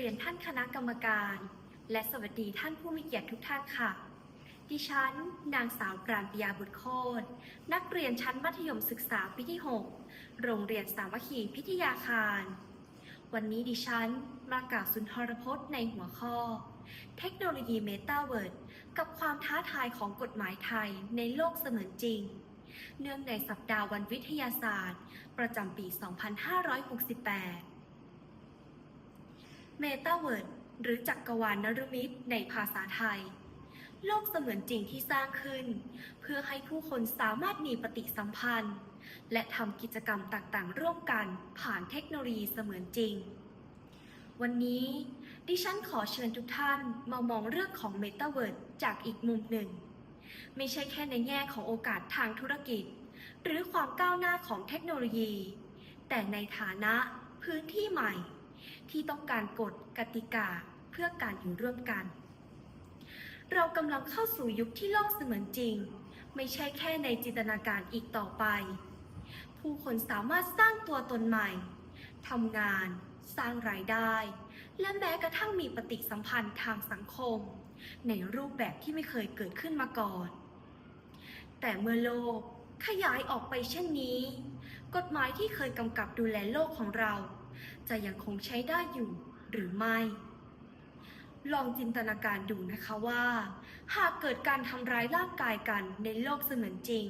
เรียนท่านคณะกรรมการ และสวัสดีท่านผู้มีเกียรติทุกท่านค่ะ ดิฉัน นางสาวกรานปิยาบุตรโคตรนักเรียนชั้นมัธยมศึกษาปีที่ 6 โรงเรียนสามัคคีพิทยาคาร วันนี้ดิฉันมากล่าวสุนทรพจน์ในหัวข้อ เทคโนโลยีเมตาเวิร์ดกับความท้าทายของกฎหมายไทยในโลกเสมือนจริง เนื่องในสัปดาห์วันวิทยาศาสตร์ ประจำปี 2568 เมตาเวิร์ดหรือจักกรวาลนรมิตในภาษาไทย โลกเสมือนจริงที่สร้างขึ้น เพื่อให้ผู้คนสามารถมีปฏิสัมพันธ์ และทำกิจกรรมต่างๆ ร่วมกันผ่านเทคโนโลยีเสมือนจริง วันนี้ ดิฉันขอเชิญทุกท่านมามองเรื่องของเมตาเวิร์ดจากอีกมุมหนึ่ง ไม่ใช่แค่ในแง่ของโอกาสทางธุรกิจ หรือความก้าวหน้าของเทคโนโลยี แต่ในฐานะพื้นที่ใหม่ ที่ต้องการกฎกติกาเพื่อการอยู่ร่วมกัน เรากำลังเข้าสู่ยุคที่โลกเสมือนจริง ไม่ใช่แค่ในจินตนาการอีกต่อไป ผู้คนสามารถสร้างตัวตนใหม่ทำงาน สร้างรายได้ และแม้กระทั่งมีปฏิสัมพันธ์ทางสังคม ในรูปแบบที่ไม่เคยเกิดขึ้นมาก่อน แต่เมื่อโลกขยายออกไปเช่นนี้ กฎหมายที่เคยกำกับดูแลโลกของเรา จะยังคงใช้ได้อยู่หรือไม่ ลองจินตนาการดูนะคะว่า หากเกิดการทำร้ายร่างกายกันในโลกเสมือนจริง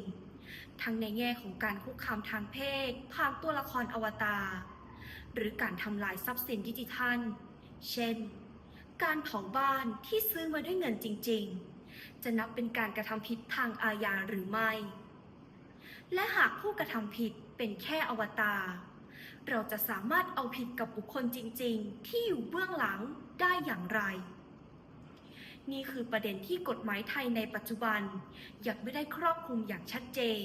ทั้งในแง่ของการคุกคามทางเพศผ่านตัวละครอวตารหรือการทำลายทรัพย์สินดิจิทัล เช่น การเผาบ้านที่ซื้อมาด้วยเงินจริง ๆ จะนับเป็นการกระทำผิดทางอาญาหรือไม่ และหากผู้กระทำผิดเป็นแค่อวตาร เราจะสามารถเอาผิดกับบุคคลจริง ๆ ที่อยู่เบื้องหลังได้อย่างไร นี่คือประเด็นที่กฎหมายไทยในปัจจุบัน ยังไม่ได้ครอบคลุมอย่างชัดเจน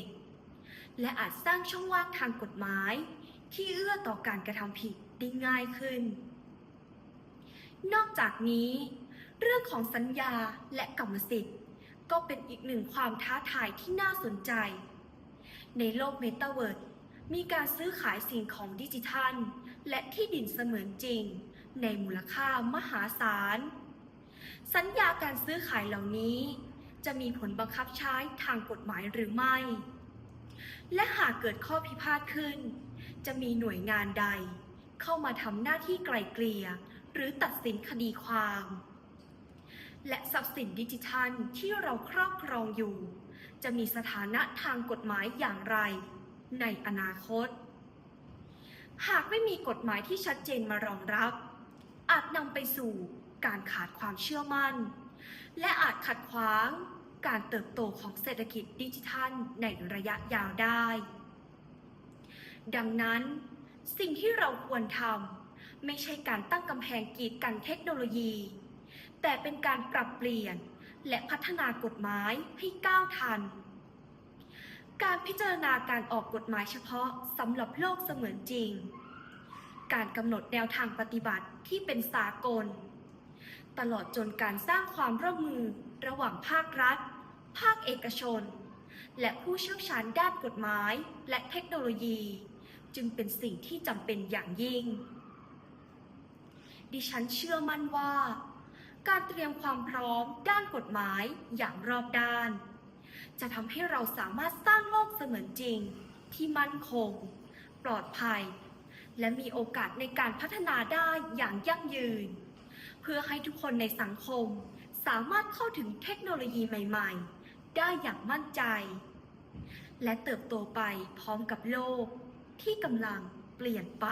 และอาจสร้างช่องว่างทางกฎหมาย ที่เอื้อต่อการกระทำผิดได้ง่ายขึ้น นอกจากนี้ เรื่องของสัญญาและกรรมสิทธิ์ ก็เป็นอีกหนึ่งความท้าทายที่น่าสนใจ ในโลกเมตาเวิร์ด มีการซื้อขายสิ่งของดิจิทัล และที่ดินเสมือนจริง ในมูลค่ามหาศาล สัญญาการซื้อขายเหล่านี้ จะมีผลบังคับใช้ทางกฎหมายหรือไม่ และหากเกิดข้อพิพาทขึ้น จะมีหน่วยงานใด เข้ามาทำหน้าที่ไกล่เกลี่ย หรือตัดสินคดีความ และทรัพย์สินดิจิทัลที่เราครอบครองอยู่ จะมีสถานะทางกฎหมายอย่างไร ในอนาคต หากไม่มีกฎหมายที่ชัดเจนมารองรับ อาจนำไปสู่การขาดความเชื่อมั่น และอาจขัดขวางการเติบโตของเศรษฐกิจดิจิทัลในระยะยาวได้ ดังนั้นสิ่งที่เราควรทำไม่ใช่การตั้งกำแพงกีดกันเทคโนโลยี แต่เป็นการปรับเปลี่ยนและพัฒนากฎหมายให้ก้าวทัน การพิจารณาการออกกฎหมายเฉพาะสำหรับโลกเสมือนจริง การกำหนดแนวทางปฏิบัติที่เป็นสากล ตลอดจนการสร้างความร่วมมือระหว่างภาครัฐ ภาคเอกชน และผู้เชี่ยวชาญด้านกฎหมายและเทคโนโลยี จึงเป็นสิ่งที่จำเป็นอย่างยิ่ง ดิฉันเชื่อมั่นว่า การเตรียมความพร้อมด้านกฎหมายอย่างรอบด้าน จะทำให้เราสามารถสร้างโลกเสมือนจริง ที่มั่นคง ปลอดภัย และมีโอกาสในการพัฒนาได้อย่างยั่งยืน เพื่อให้ทุกคนในสังคม สามารถเข้าถึงเทคโนโลยีใหม่ๆ ได้อย่างมั่นใจ และเติบโตไปพร้อมกับโลกที่กำลังเปลี่ยนไป